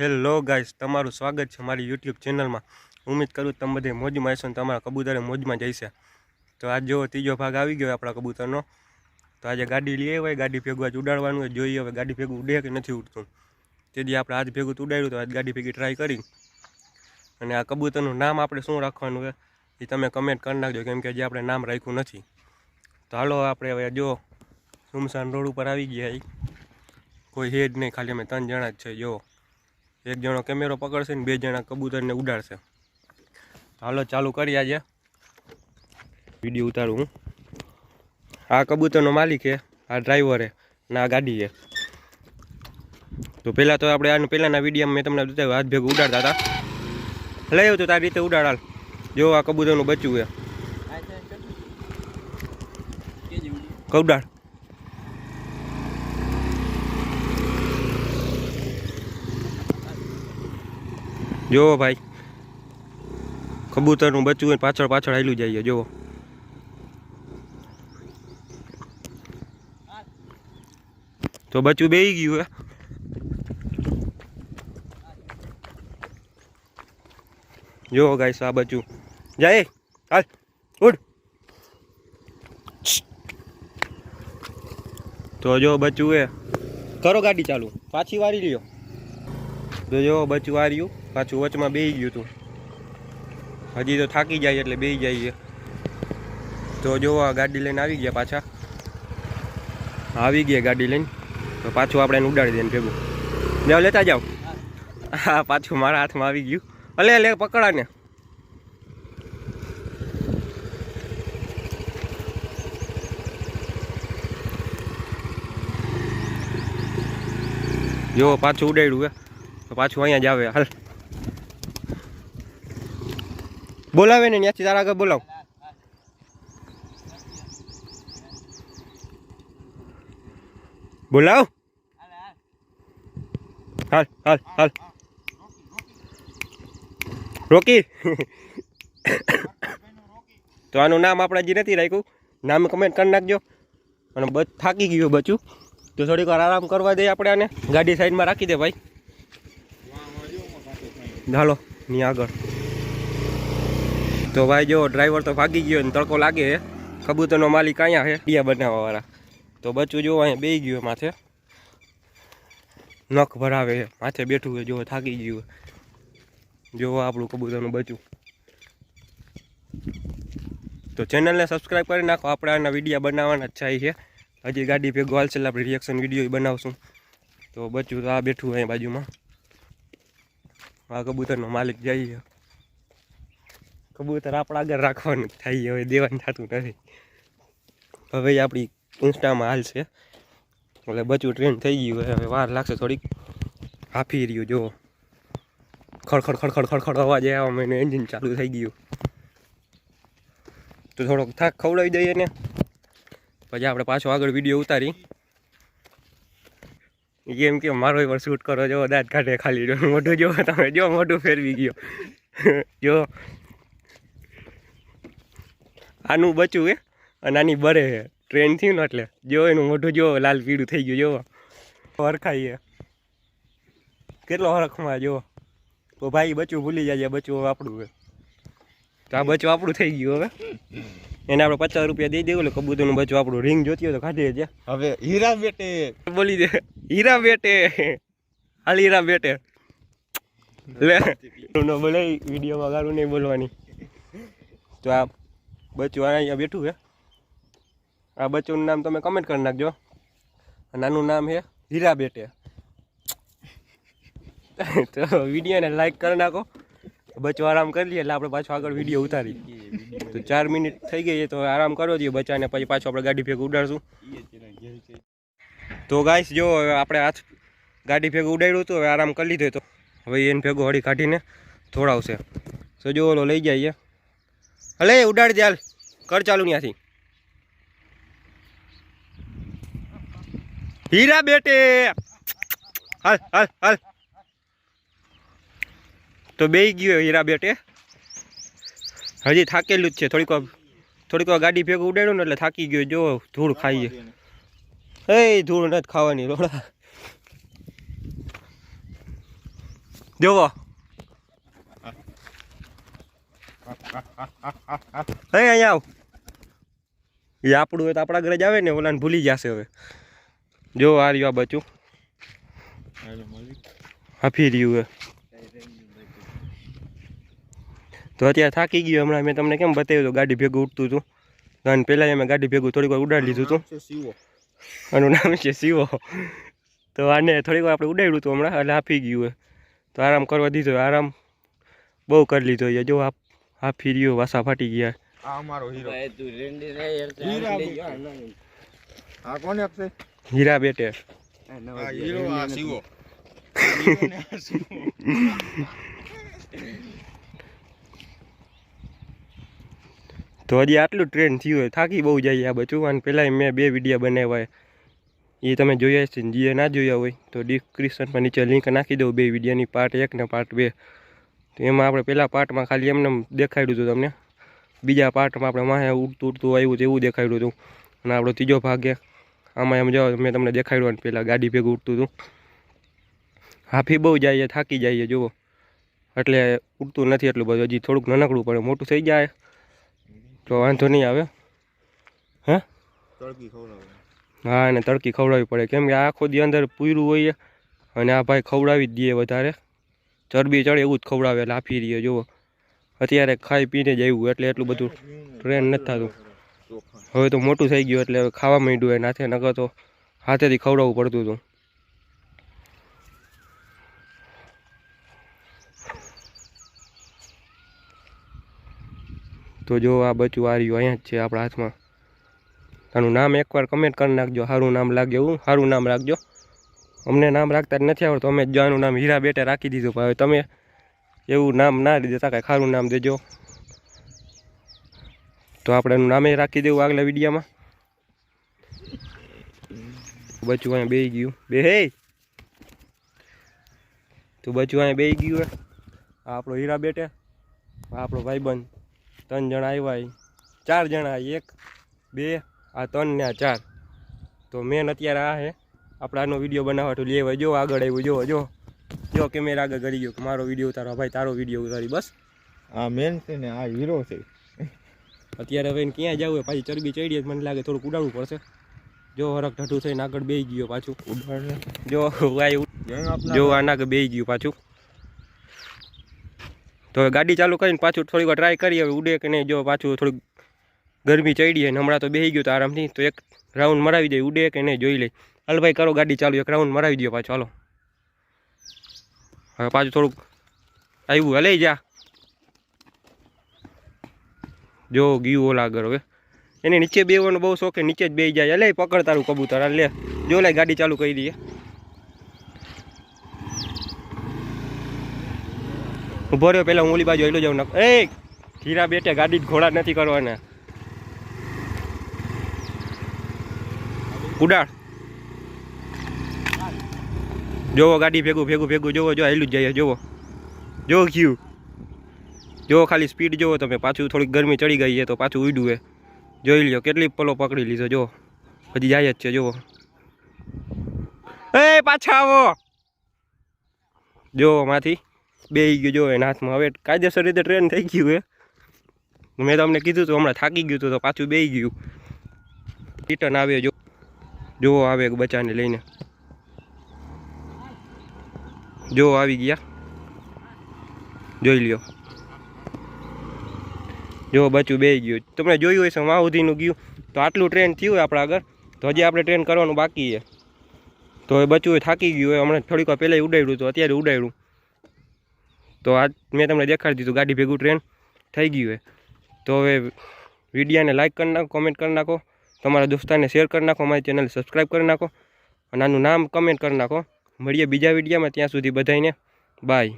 Hello guys તમારું સ્વાગત છે મારી યુટ્યુબ ચેનલમાં ઉમ્મીદ કરું તમે બધે મોજમાં હશો ને તમારા કબૂતરે મોજમાં જઈશે તો આજ જો ત્રીજો ભાગ આવી ગયો આપણા કબૂતરનો. તો આજે ગાડી લઈ હોય ગાડી ભેગું આજ ઉડાડવાનું હોય, જોઈએ હવે ગાડી ભેગું ઉડે કે નથી ઉડતું. તેથી આપણે આજ ભેગું તો ઉડાડ્યું તો આજ ગાડી ભેગી ટ્રાય કરી. અને આ કબૂતરનું નામ આપણે શું રાખવાનું હોય એ તમે કમેન્ટ કરી નાખજો, કેમ કે હજી આપણે નામ રાખ્યું નથી. તો હાલો આપણે હવે જો સુમસાન રોડ ઉપર આવી ગયા. કોઈ હેડ નહીં, ખાલી અમે ત્રણ જણા જ છે જો. એક જણો કેમેરો પકડશે ને બે જણા કબૂતરને ઉડાડશે. હાલો ચાલુ કરી આજે. વીડિયો ઉતારું હું. આ કબૂતરનો માલિક છે આ ડ્રાઈવર છે ને આ ગાડી છે. તો પહેલાં તો આપણે આનું પહેલાંના વિડીયોમાં મેં તમને બતાવ્યું હાથ ભેગું ઉડાડતા હતા. લઈ આવ્યો તો તારી રીતે ઉડાડાલ જો આ કબૂતરનું બચ્યું છે. કઉડાડ જોવો ભાઈ. કબૂતરનું બચ્ચું હોય પાછળ પાછળ હાલ્યું જઈએ જોવો તો બચ્ચું બેહી ગયું હે. જોવો ગાઈસ આ બચ્ચું. જાય હાલ ઉડ તો જો બચ્ચું એ, કરો ગાડી ચાલુ, પાછી વારી લ્યો. તો જો બચ્ચું વાર્યું પાછું વચમાં બેહી ગયું હતું હજી તો થાકી જાય એટલે બેહી જાય તો જોવો આ ગાડી લઈને આવી ગયા પાછા. આવી ગયા ગાડી લઈને. તો પાછું આપણે એને ઉડાડી દઈએ ભેગું. જાઓ લેતા જાઓ. હા, પાછું મારા હાથમાં આવી ગયું. અલે લે પકડા ને. જો, પાછું ઉડાડ્યું હે. તો પાછું અહીંયા જ આવે, હાલ. બોલાવે ને ત્યાંથી તારા આગળ બોલાવ. બોલાવ. હાલ હાલ હાલ. રોકી. તો આનું નામ આપણે હજી નથી રાખ્યું, નામ કમેન્ટ કરી નાખજો. અને બસ થાકી ગયું બચું. તો થોડીક વાર આરામ કરવા દઈએ આપણે આને. ગાડી સાઈડમાં રાખી દે ભાઈ. હાલો, ની આગળ. તો ભાઈ જો ડ્રાઈવર તો ભાગી ગયો ને તડકો લાગે છે કબૂતરનો માલિક અહીંયા છે ડિયા બનાવવાવાળા. તો બચ્ચું જો અહીંયા બેસી ગયું માથે. નખ ભરાવે માથે બેઠું છે જો થાકી ગયું જો આપણું કબૂતરનું બચ્યું તો ચેનલને સબસ્ક્રાઈબ કરી નાખો, આપણે આના વિડીયા બનાવવાના જ છે. હજી ગાડી ભેગો હાલશે એટલે આપણે રિએક્શન વીડિયો બનાવશું. તો બચ્યું તો આ બેઠું અહીંયા બાજુમાં. આ કબૂતરનો માલિક જઈએ કબૂતર આપણા આગળ રાખવાનું થઈ હવે દેવાનું થતું નથી. હવે આપણી ઇન્સ્ટામાં હાલશે એટલે બચ્ચું ટ્રેન થઈ ગયું હવે વાર લાગશે થોડીક. હાફી રહ્યું જો ખડખડ ખડખડ ખડખડ અવાજ આવ્યા મને એન્જિન ચાલુ થઈ ગયું. તો થોડોક થાક ખવડાવી દઈએ ને. પછી આપણે પાછો આગળ વીડિયો ઉતારી. એમ કે મારો વાર શૂટ કરો જો દાંત કાઢે ખાલી જો, મોઢું જો, તમે જો, મોઢું ફેરવી ગયો. જો. આનું બચ્યું હે, અને આની બરે હે. ટ્રેન થયું ને એટલે. જો એનું મોઢું જો, લાલ પીળું થઈ ગયું જો હરખાઈએ કેટલો હરખમાં જો તો ભાઈ બચ્યું ભૂલી જાય બચ્યું હવે આપણું હે. તો આ બચ્યું આપણું થઈ ગયું હવે. એને આપણે પચાસ રૂપિયા દઈ દેવું એટલે કબૂતરનું બચ્ચું આપણું રિંગ જોતી હોય તો કાઢી લેજે હવે હીરા બેટે બોલી દે. હીરા બેટે હાલ હીરા બેટે લે. નો બોલે વિડીયોમાં ગારું નહીં બોલવાની. તો આ બચ્ચું અહીંયા બેઠું છે. આ બચ્ચુંનું નામ તમે કમેન્ટ કરી નાખજો. નાનું નામ છે હીરા બેટે. તો વિડીયોને લાઈક કરી નાખો. બચ્ચો આરામ કરી લઈએ એટલે આપણે પાછો આગળ વીડિયો ઉતારી તો ચાર મિનિટ થઈ ગઈ તો આરામ કરો જોઈએ બચ્ચાને, પછી પાછો આપણે ગાડી ભેગું ઉડાડશું. તો ગાઈસ જો આપણે હાથ ગાડી ભેગું ઉડાડ્યું હતું, હવે આરામ કરી લીધો તો. હવે એને ભેગું હળી કાઢીને થોડાવશે તો જો ઓલો લઈ જઈએ હલે, ઉડાડી દે હાલ. કર ચાલુ ત્યાંથી હીરા બેટે. હાલ હાલ હાલ. તો બે ગયો હીરા બેટે હજી થાકેલું જ છે. થોડીક વાર થોડીક વાર ગાડી ભેગું ઉડાડ્યું ને એટલે થાકી ગયો. જો ધૂળ ખાઈએ. એ ધૂળ નથી ખાવાની રોડા. જોવો. હે અહીંયા આવ. એ આપણું હોય તો આપણા ઘરે જ આવે ને ઓલાને ભૂલી જશે હવે. જો આ રહ્યું આ બચું હાફી રહ્યું હે તો અત્યારે થાકી ગયો હમણાં. મેં તમને કેમ બતાવ્યું હતું ગાડી ભેગું ઉઠતું હતું. અને પહેલાં મેં ગાડી ભેગું થોડીક વાર ઉડાડી લીધું હતું. આનું નામ છે શિવો. તો આને થોડીક વાર આપણે ઉડાડ્યું હતું હમણાં એટલે હાફી ગયું તો આરામ કરવા દીધો આરામ બહુ કરી લીધો એ જો હાફી રહ્યો વાસા ફાટી ગયા. હીરા. બેટે હીરો યાર તો હીરા આટલી બી. જો નહીં. આ કોને આપશે હીરા બેટે આ નવા આ જે હીરો આ રેંડી શિવો તો હજી આટલું ટ્રેન થયું હોય, થાકી બહુ જાય આ બચું અને પહેલાં મેં બે વિડીયા બનાવ્યા એ તમે જોયા છે જે ના જોયા હોય, તો ડિસ્ક્રિપ્શનમાં નીચે લિંક નાખી દઉં બે વિડીયાની પાર્ટ એક ને પાર્ટ બે. તો એમાં આપણે પહેલાં પાર્ટમાં ખાલી એમને એમ દેખાડ્યું હતું તમને. બીજા પાર્ટમાં આપણે માહે ઉડતું ઉડતું આવ્યું એવું દેખાડ્યું હતું. અને આપણો ત્રીજો ભાગ આમાં એમ જાઓ, મેં તમને દેખાડ્યું ને પહેલાં ગાડી ભેગું ઉડતું હતું. હાફી બહુ જાય થાકી જાય જુઓ. એટલે ઉડતું નથી એટલું બધું, હજી થોડુંક નાનકડું પડે, મોટું થઈ જાય. તો વાંધો નહીં આવે. તડકી ખવડાવે હા એને તડકી ખવડાવવી પડે. કેમ કે આખો દી અંદર પૂર્યું હોય અને આ ભાઈ ખવડાવી જ દે વધારે. ચરબી ચડે એવું જ ખવડાવે લાફી રહીએ જુઓ. અત્યારે ખાઈ પીને જ આવ્યું એટલે એટલું બધું ટ્રેન નથી થતું. હવે તો મોટું થઈ ગયું એટલે હવે ખાવા માંડ્યું એના હાથે નકર તો હાથેથી ખવડાવવું પડતું હતું. તો જો આ બચ્ચું આ રહ્યું અહીંયા જ છે આપણા હાથમાં. આનું નામ એકવાર કમેન્ટ કરી નાખજો. સારું નામ લાગે એવું? સારું નામ રાખજો. અમને નામ રાખતા જ નથી આવડતું. અમે જ આનું નામ હીરા બેટે રાખી દીધું. હવે તમે એવું નામ ના દેતા કાંઈ સારું નામ દેજો. તો આપણે એનું નામે રાખી દેવું આગલા વિડીયામાં. બચ્ચું અહીંયા બેહી ગયું. બે હે તો બચ્ચું અહીંયા બેહી ગયું આ આપણો હીરા બેટે આપણો ભાઈબંધ. ત્રણ જણા આવ્યા ચાર જણા એક બે આ ત્રણ ને આ ચાર. તો મેન અત્યારે આ હે. આપણે આનો વીડિયો બનાવવા તો લેવા જો આગળ આવ્યું જો જો. જો કેમેરા આગળ કરી ગયો કે મારો વીડિયો ઉતારો ભાઈ તારો વીડિયો ઉતારી બસ. આ મેન છે ને આ હીરો છે. અત્યારે હવે ક્યાં જવું હોય? પાછી ચરબી ચડી મને લાગે થોડુંક ઉડાડવું પડશે. જો હરક ઢઠું થઈને આગળ બેસી ગયો પાછું. ઉડાડને. જો જો આના આગળ બેસી ગયું પાછું. તો હવે ગાડી ચાલુ કરીને પાછું થોડીક વાર ટ્રાય કરીએ, હવે ઉડે કે નહીં, જો પાછું થોડીક ગરમી ચડી અને હમણાં તો બેસી ગયું તો આરામથી, તો એક રાઉન્ડ મરાવી દઈએ ઉડે કે નહીં, જોઈ લે. હાલ ભાઈ, કરો ગાડી ચાલુ, એક રાઉન્ડ મરાવી દો પાછું, હાલો. હવે પાછું થોડુંક આવ્યું હલે જા. જો ગયું ઓલા આગળ હવે. એને નીચે બેવાનો બહુ શોખ, નીચે જ બેસી જાય લે પકડ તારું કબૂતર લે. જો લે, ગાડી ચાલુ કરી દઈએ. ઊભો રહ્યો, પેલા હું ઓલી બાજુ હેલો જાઉં એ, હીરા બેટે ગાડી ઘોડા નથી કરવાના. ઉડાડ. જોવો, ગાડી ભેગું ભેગું ભેગું, જોવો, જો હેલું જ જાય, જોવો. જોવો ક્યુ. જોવો ખાલી સ્પીડ જોવો તમે, પાછું થોડીક ગરમી ચડી ગઈ છે તો પાછું ઉડ્યું એ જોઈ લ્યો, કેટલી પલો પકડી લીધો જો હજી જાય જ છે, જોવો. એ, પાછા આવો. જોવો, માંથી. બેહી ગયું જો એના હાથમાં. હવે કાયદેસર રીતે ટ્રેન થઈ ગયું હે. મેં તમને કીધું હતું હમણાં થાકી ગયું હતું તો પાછું બે ગયું. રિટર્ન આવે જો. જો આવે બચ્ચાને લઈને. જો આવી ગયા. જોઈ લ્યો. જો બચ્ચું બે ગયું. તમને જોયું હશે મા સુધીનું ગયું. તો આટલું ટ્રેન થયું આપણા આગળ. તો હજી આપણે ટ્રેન કરવાનું બાકી છે તો એ બચ્ચું થાકી ગયું હોય હમણાં થોડીક વાર પહેલાં ઉડાડ્યું તો, અત્યારે ઉડાડ્યું. તો આજ મેં તમને દેખાડી દીધું ગાડી ભેગું ટ્રેન થઈ ગયું હોય તો હવે વિડીયાને લાઇક કરી નાખો કોમેન્ટ કરી નાખો, તમારા દોસ્તાને શેર કરી નાખો અમારી ચેનલ સબસ્ક્રાઈબ કરી નાખો, અને આનું નામ કમેન્ટ કરી નાખો. મળીએ બીજા વિડીયામાં ત્યાં સુધી બધાને બાય